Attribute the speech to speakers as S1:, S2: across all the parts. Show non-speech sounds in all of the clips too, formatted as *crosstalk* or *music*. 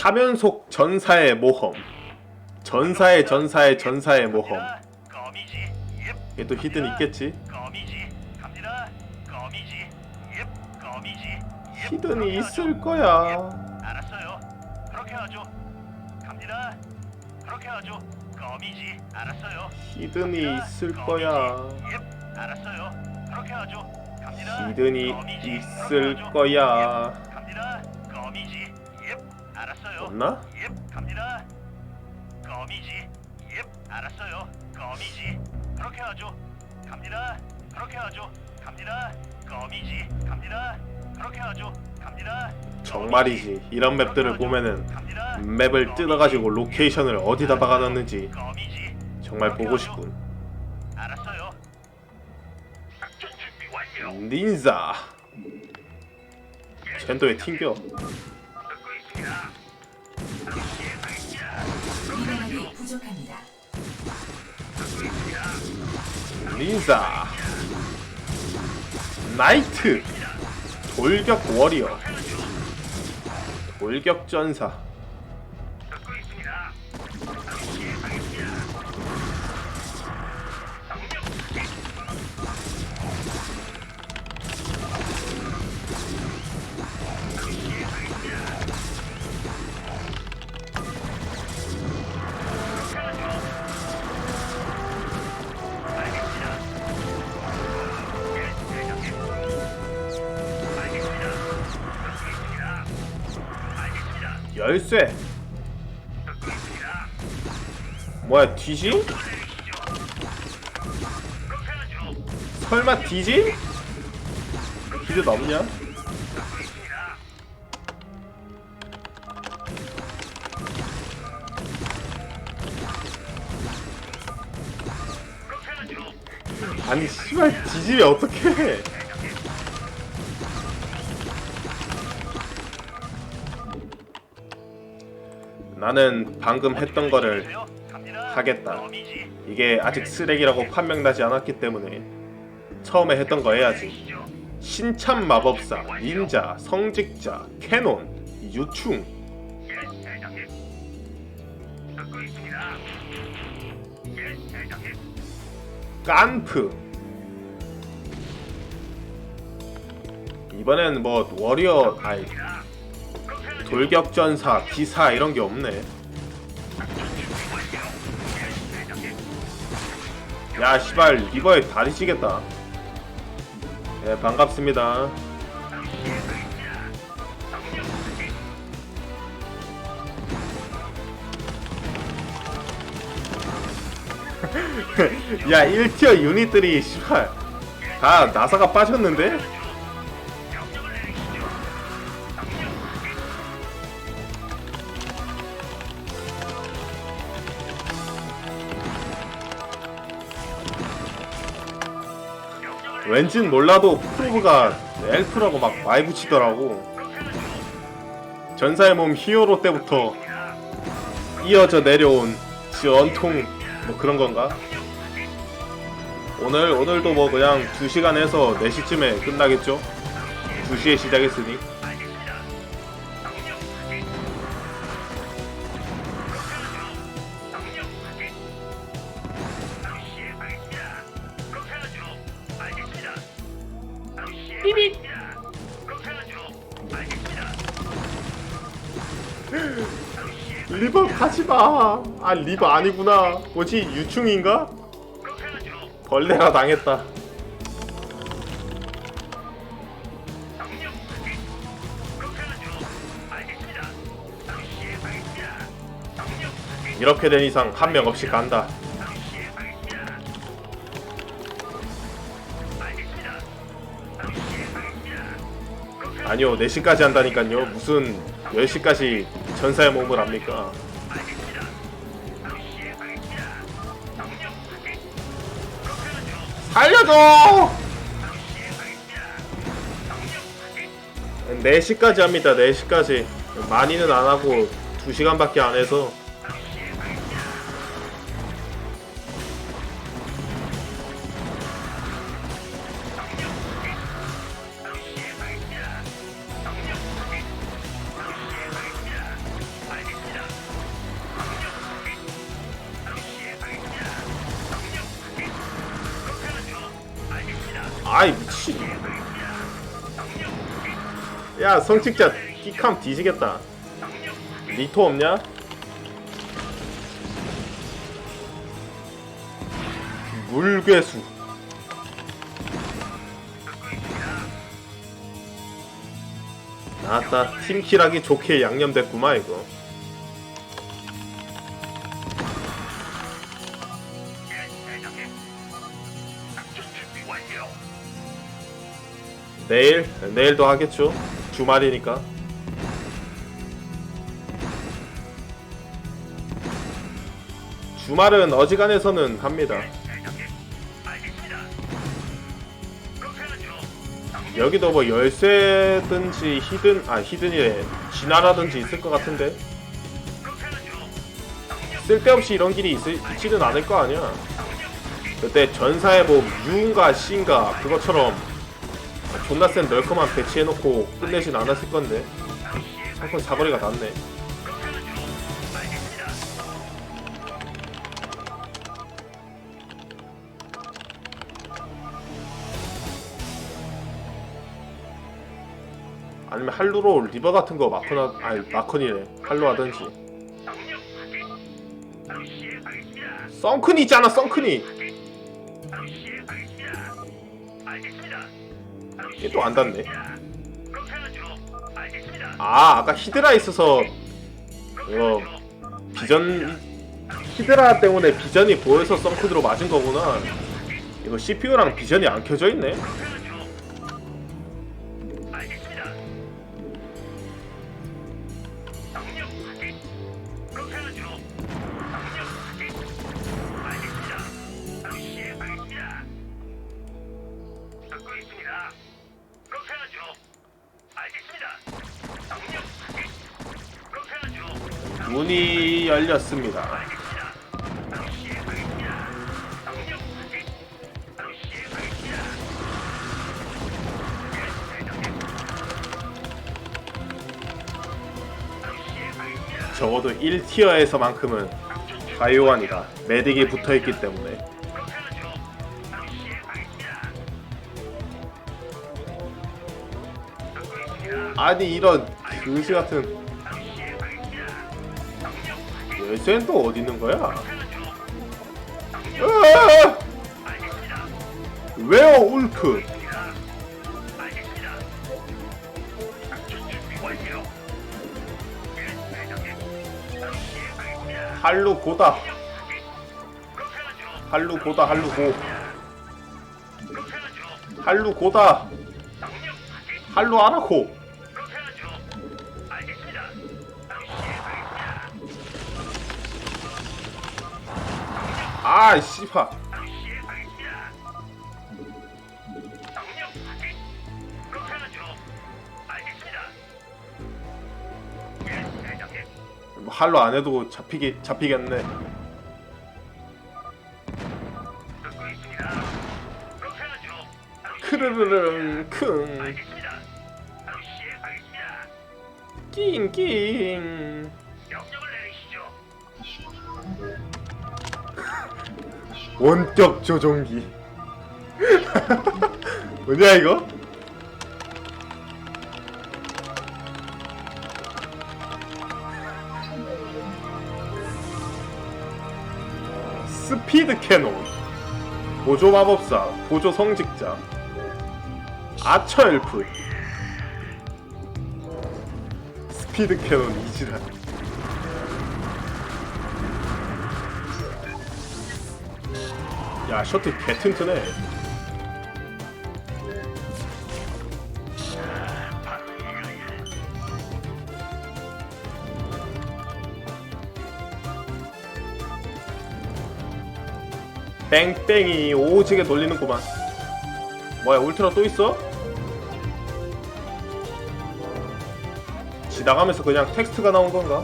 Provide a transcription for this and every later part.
S1: 사면속 전사의 모험 전사의 전사의 전사의 모험
S2: 거미지. 예.
S1: 이게 또 히든 있겠지
S2: 거미지. 갑니다. 거미지. 예. 거미지. 예.
S1: 히든이
S2: 그렇게
S1: 있을. 거야
S2: 예. 알았어요. 그렇게 하죠. 갑니다. 그렇게 하죠. 거미지. 알았어요.
S1: 히든이. 있을. 거야
S2: 예. 알았어요. 그렇게 하죠. 갑니다.
S1: 히든이
S2: 거미지.
S1: 있을
S2: 그렇게 하죠.
S1: 거야
S2: 예. 갑니다. 거미지. 예. 알았어요.
S1: 없나?
S2: 예, 갑니다. 거미지. 예, 알았어요. 거미지. 그렇게 하죠. 갑니다. 그렇게 하죠. 갑니다. 거미지. 갑니다. 그렇게 하죠. 갑니다.
S1: 정말이지 이런 맵들을 보면은. 맵을 뜯어가지고 로케이션을 어디다 박아놨는지. 정말 보고 싶군
S2: 알았어요.
S1: 닌자 왜 튕겨 닌자 나이트 돌격 워리어 돌격 전사 열쇠 뭐야 뒤지? 설마 뒤지? 기대 넘냐? 아니 씨발 뒤지면 어떡해 나는 방금 했던 거를. 하겠다. 이게 아직 쓰레기라고 판명나지 않았기 때문에 처음에 했던 거 해야지. 신참 마법사, 닌자, 성직자, 캐논, 유충. 깐프. 이번엔 뭐 워리어 아이 돌격전사, 기사 이런 게 없네. 야 씨발 리버에 다리 찌겠다. 네 반갑습니다. *laughs* 야 1티어 유닛들이 씨발 다 나사가 빠졌는데? 왠진 몰라도 프로브가 엘프라고 막 많이 붙이더라고 전사의 몸 히어로 때부터 이어져 내려온 전통 뭐 그런 건가? 오늘 오늘도 뭐 그냥 2시간 해서 4시쯤에 끝나겠죠? 2시에 시작했으니 아 리버 아니구나. 뭐지? 유충인가? 벌레가 당했다. 이렇게 된 이상 한 명 없이 간다. 아니요 4시까지 한다니까요. 무슨 10시까지 전사의 몸을 합니까 살려줘! 4시까지 합니다 4시까지 많이는 안 하고 2시간밖에 안 해서 야 성직자 끼캄 뒤지겠다. 리토 없냐? 물괴수. 나왔다. 팀킬하기 좋게 양념됐구만 이거. 내일 내일도 하겠죠. 주말이니까. 주말은 어지간해서는 합니다. 여기도 뭐 열쇠든지 히든 아 히든이래 진화라든지 있을 것 같은데 쓸데없이 이런 길이 있, 있지는 않을 거 아니야. 그때 전사의 뭐 유인가 C인가 그것처럼 존나 센 널커만 배치해놓고 끝내진 않았을 건데. 상권 사거리가 낮네. 아니면 할루로 리버 같은 거 마커나 아니 마커니래 할로 하든지. 썬크니 있잖아 썬크니 얘 또 안 닿네. 아 아까 히드라 있어서 이거 비전 히드라 때문에 비전이 보여서 썬크드로 맞은 거구나. 이거 CPU랑 비전이 안 켜져 있네 문이 열렸습니다. 적어도 1티어에서만큼은 가요환이다. 매딕이 붙어있기 때문에. 아니 이런 그지 같은 열쇠는 또 어디 있는 거야? 웨어 울프 할루 고다. 할루 고다 할루 고. 할루 고다. 할루 아라코 아 씨파. 뭐 할로 안 해도 잡히기 잡히겠네. 크르르릉 킁 낑낑 원격 조종기. *laughs* 뭐냐 이거? 스피드 캐논. 보조 마법사 보조 성직자. 아처 엘프. 스피드 캐논 이지랄 야 셔틀 개 튼튼해 뺑뺑이 오지게 돌리는구만 뭐야 울트라 또 있어? 지나가면서 그냥 텍스트가 나온 건가?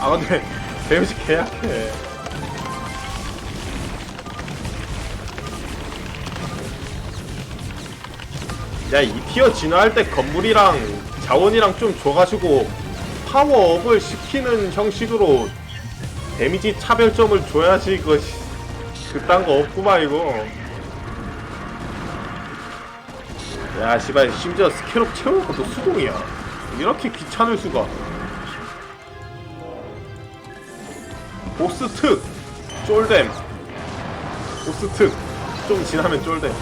S1: 아 근데 데미지 개약해. 야 이 티어 진화할 때 건물이랑 자원이랑 좀 줘가지고 파워업을 시키는 형식으로 데미지 차별점을 줘야지 이거 그딴 거 없구만 이거. 야 씨발 심지어 스캐럽 채우는 것도 수동이야. 이렇게 귀찮을 수가 보스 특 쫄댐 보스 특 좀 지나면 쫄댐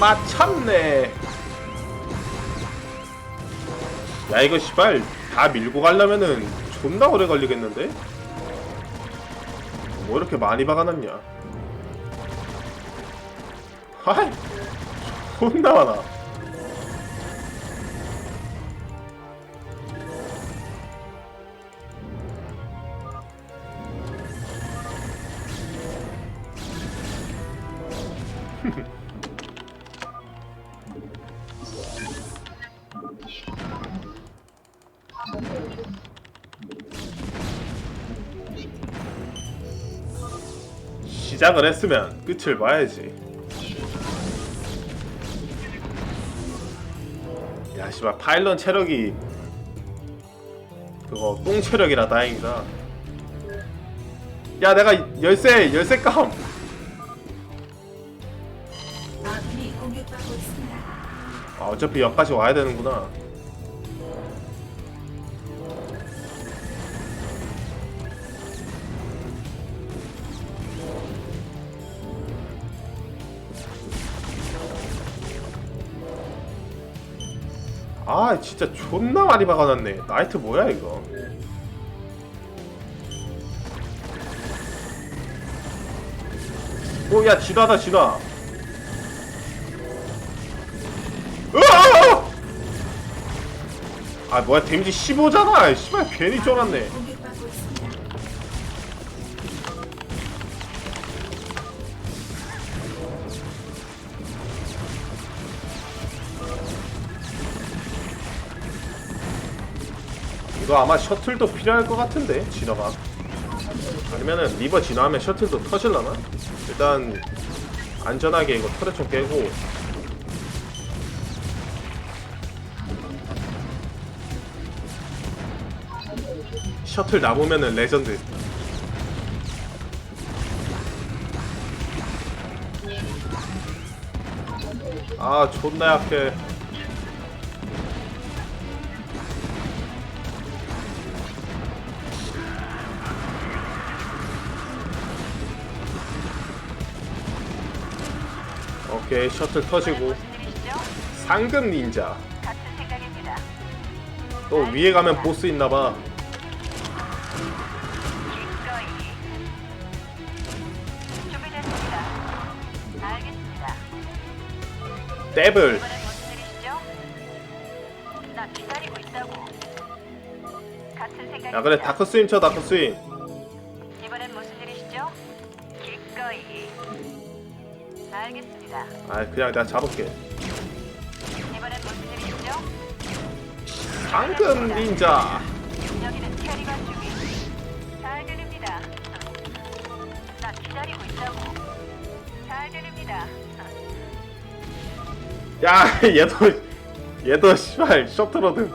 S1: 마참네. 야 이거 씨발 다 밀고 가려면은 존나 오래 걸리겠는데? 뭐 이렇게 많이 박아놨냐 하이 존나 많아. *laughs* 시작을 했으면 끝을 봐야지 씨발 파일런 체력이 그거 똥 체력이라 다행이다 야 내가 열쇠 열쇠 깜
S3: 아군이 공격받고 있습니다.
S1: 아, 어차피 여기까지 와야 되는구나. 아, 진짜 존나 많이 박아놨네. 나이트 뭐야, 이거? 오, 야, 진화다, 진화. 으아! 아 뭐야 데미지 15잖아 씨발 괜히 쫄았네 이거 아마 셔틀도 필요할 것 같은데 진화가. 아니면은 리버 진화하면 셔틀도 터질라나? 일단 안전하게 이거 터렛 좀 깨고. 셔틀 남으면은 레전드. 아 존나 약해 오케이 셔틀 터지고 상금 닌자. 또 위에 가면 보스 있나봐
S4: 생각입니다.
S1: 야 그래 다크스윙 쳐 다크스윙
S4: 알겠습니다.
S1: 아 그냥 내가 잡을게
S4: 이번엔 무슨 일이시죠?
S1: 상금 닌자
S4: 여기는 캐리건 중이. 잘 들립니다. 나 기다리고 있다고. 잘 들립니다.
S1: 야 *laughs* 얘도 얘도 씨발 셔틀로드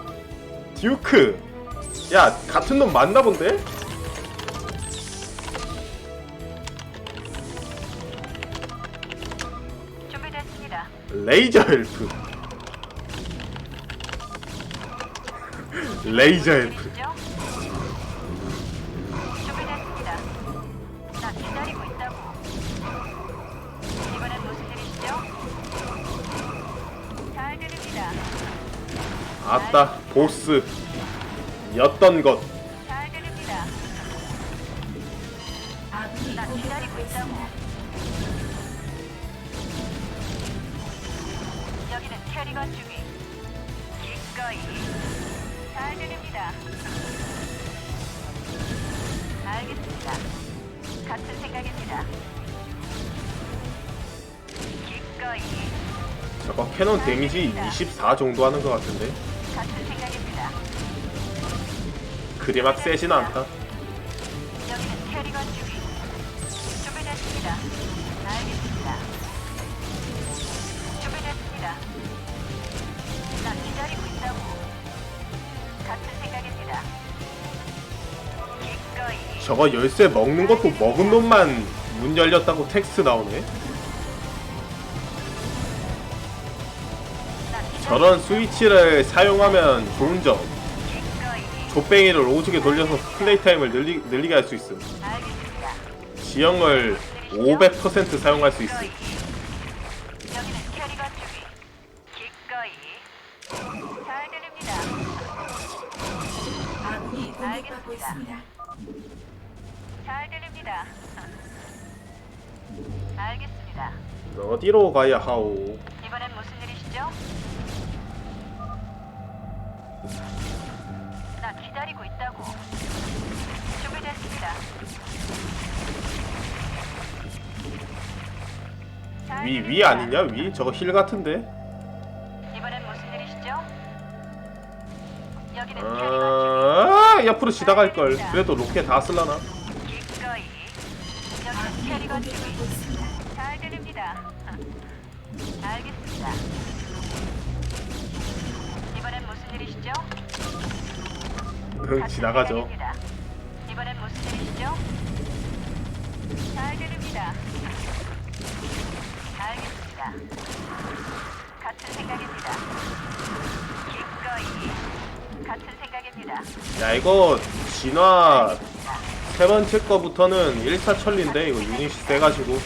S1: 듀크 야 같은 놈 맞나 본데? 레이저 엘프 레이저 엘프
S4: 일이시죠? 준비됐습니다. 나 기다리고 있다고. 이번엔 무슨 일이시죠? 잘 들립니다.
S1: 아따 보스 였던 것
S4: 같은 생각입니다. 기꺼이.
S1: 저거 캐논 데미지 24 정도 하는 것 같은데
S4: 같은 생각입니다.
S1: 그리 막 세진 않다
S4: 여기는 캐리건 중
S1: 저거 열쇠 먹는 것도 먹은 놈만 문 열렸다고 텍스트 나오네. 저런 스위치를 사용하면 좋은 점. 족뱅이를 오지게 돌려서 플레이 타임을 늘리, 늘리게 할 수 있음.
S4: 알겠습니다.
S1: 지형을 500% 사용할 수 있음.
S4: 기꺼이. 여기는 캐리건 주기. 기꺼이. 잘 들립니다.
S3: 아군이 공격받고
S4: 알겠습니다. 잘 들립니다. 알겠습니다.
S1: 어디로 가야 하오?
S4: 이번엔 무슨 일이시죠? 나 기다리고 있다고. 준비됐습니다. 잘
S1: 위, 위
S4: 들립니다.
S1: 아니냐? 위? 저거 힐 같은데?
S4: 이번엔 무슨 일이시죠? 여기는 캐리건
S1: 아, 옆으로 지나갈걸. 그래도 로켓 다 쓸라나?
S3: 아군이 공격받고. 있습니다.
S4: 잘 들립니다. 알겠습니다. 이번엔 무슨 일이시죠?
S1: 응,
S4: 같은
S1: 지나가죠.
S4: 이번엔 무슨 일이시죠? 잘 들립니다. 알겠습니다. 같은 생각입니다. 기꺼이 같은 생각입니다.
S1: 야, 이거 진화 세 번째 거부터는 1차 천리인데, 이거 유닛이 세가지고.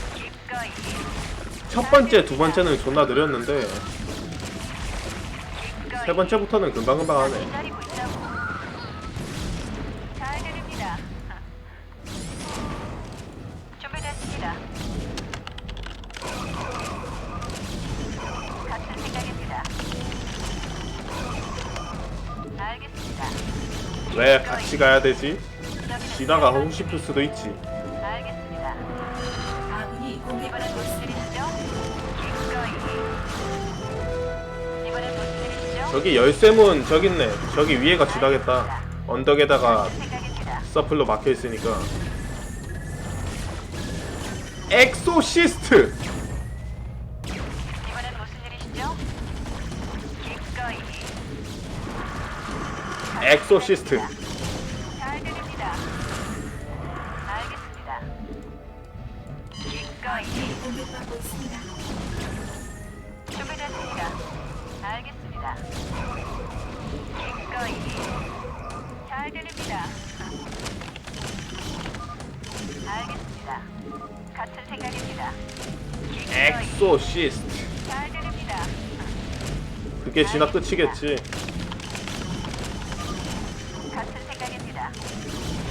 S1: 첫 번째, 두 번째는 존나 느렸는데, 세 번째부터는 금방금방 하네. 왜 같이 가야 되지? 진화가 하고 싶을 수도 있지.
S4: 알겠습니다.
S3: 아군이?
S4: 기꺼이. 이번엔?
S1: 저기 열쇠문 저기 있네. 저기 위에가 지나겠다. 언덕에다가
S4: 생각입니다.
S1: 서플로 막혀 있으니까. 엑소시스트.
S4: 이번엔 무슨 일이시죠? 기꺼이.
S1: 엑소시스트. 그게 진화 끝이겠지.
S4: 같은 생각입니다.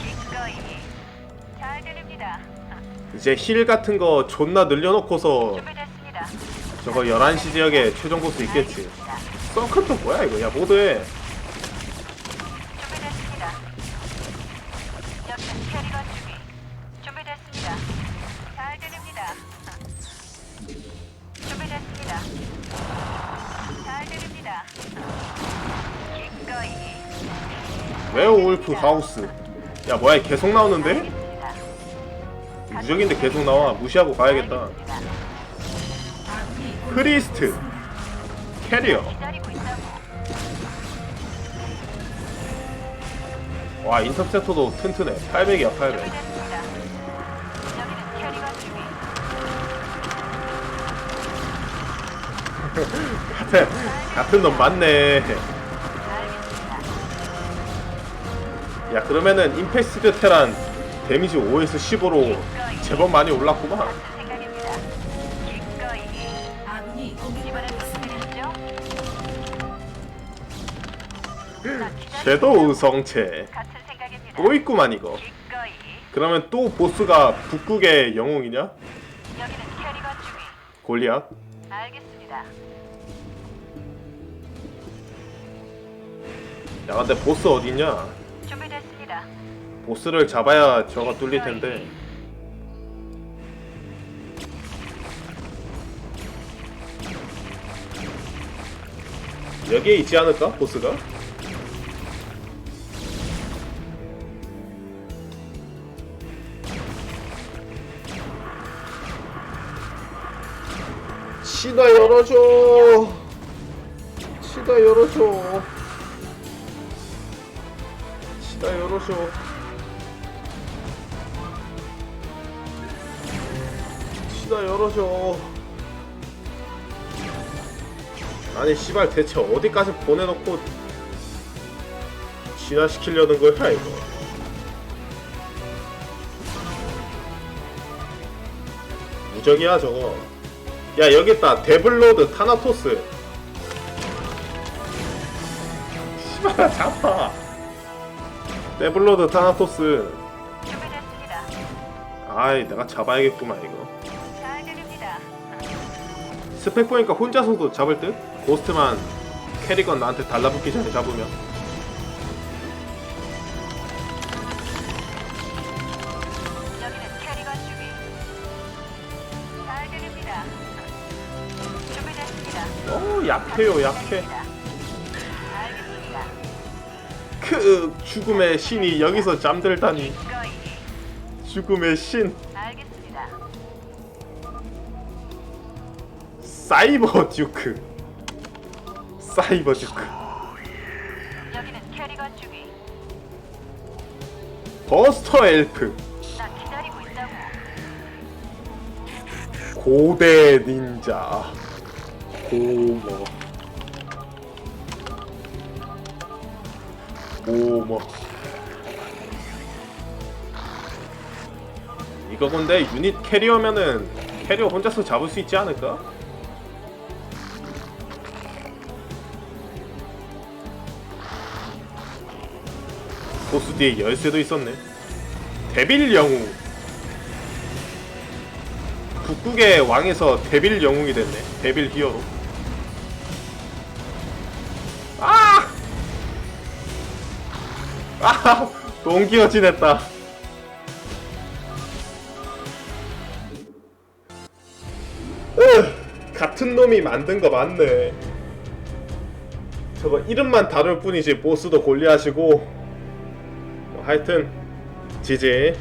S4: 기꺼이. 잘 들립니다.
S1: 이제 힐 같은 거 존나 늘려놓고서
S4: 준비됐습니다.
S1: 저거 11시 지역에 최종 보스 있겠지.
S4: 알겠습니다.
S1: 서클 또 뭐야 이거? 야 모두해. 웨어울프 하우스. 야 뭐야 계속 나오는데? 무적인데 계속 나와. 무시하고 가야겠다. 크리스트. 캐리어. 와 인터셉터도 튼튼해. 800이야 800.
S4: 준비됐습니다. 여기는 캐리건 주기.
S1: 같은 같은 놈 맞네. 야 그러면은 임팩스드 테란 데미지 5에서 15로 제법 많이 올랐구만. 섀도우 성체. 또 있구만 이거. 그러면 또 보스가 북극의 영웅이냐? 골리앗? 야 근데 보스 어디냐?
S4: 준비됐습니다.
S1: 보스를 잡아야 저가 뚫릴 텐데. 여기에 있지 않을까? 보스가? 시다 열어줘 시다 열어줘 시다 열어줘. 시다 열어줘. 아니 씨발 대체 어디까지 보내놓고 진화시키려는 거야 이거? 무적이야 저거. 야 여기 있다 데블로드 타나토스. 씨발 잡아 데블로드 타나토스
S4: 준비됐습니다.
S1: 아이 내가 잡아야겠구만 이거
S4: 잘 들립니다.
S1: 스펙 보니까 혼자서도 잡을 듯? 고스트만 캐리건 나한테 달라붙기 전에 잡으면
S4: 여기는 캐리건 주기. 잘 들립니다. 준비됐습니다.
S1: 어 약해요 약해 크 죽음의 신이 여기서 잠들다니. 죽음의 신.
S4: 알겠습니다.
S1: 사이버 듀크. 사이버 듀크.
S4: 여기는 캐리건 주기.
S1: 버스터 엘프.
S4: 나 기다리고 있다고.
S1: 고대 닌자. 고머 고머 이거 근데 유닛 캐리어면은 캐리어 혼자서 잡을 수 있지 않을까? 보스 뒤에 열쇠도 있었네 데빌 영웅 북극의 왕에서 데빌 영웅이 됐네. 데빌 히어로. 아! 동기어 지냈다. 으, 같은 놈이 만든 거 맞네. 저거 이름만 다를 뿐이지 보스도 골리하시고 뭐 하여튼 지지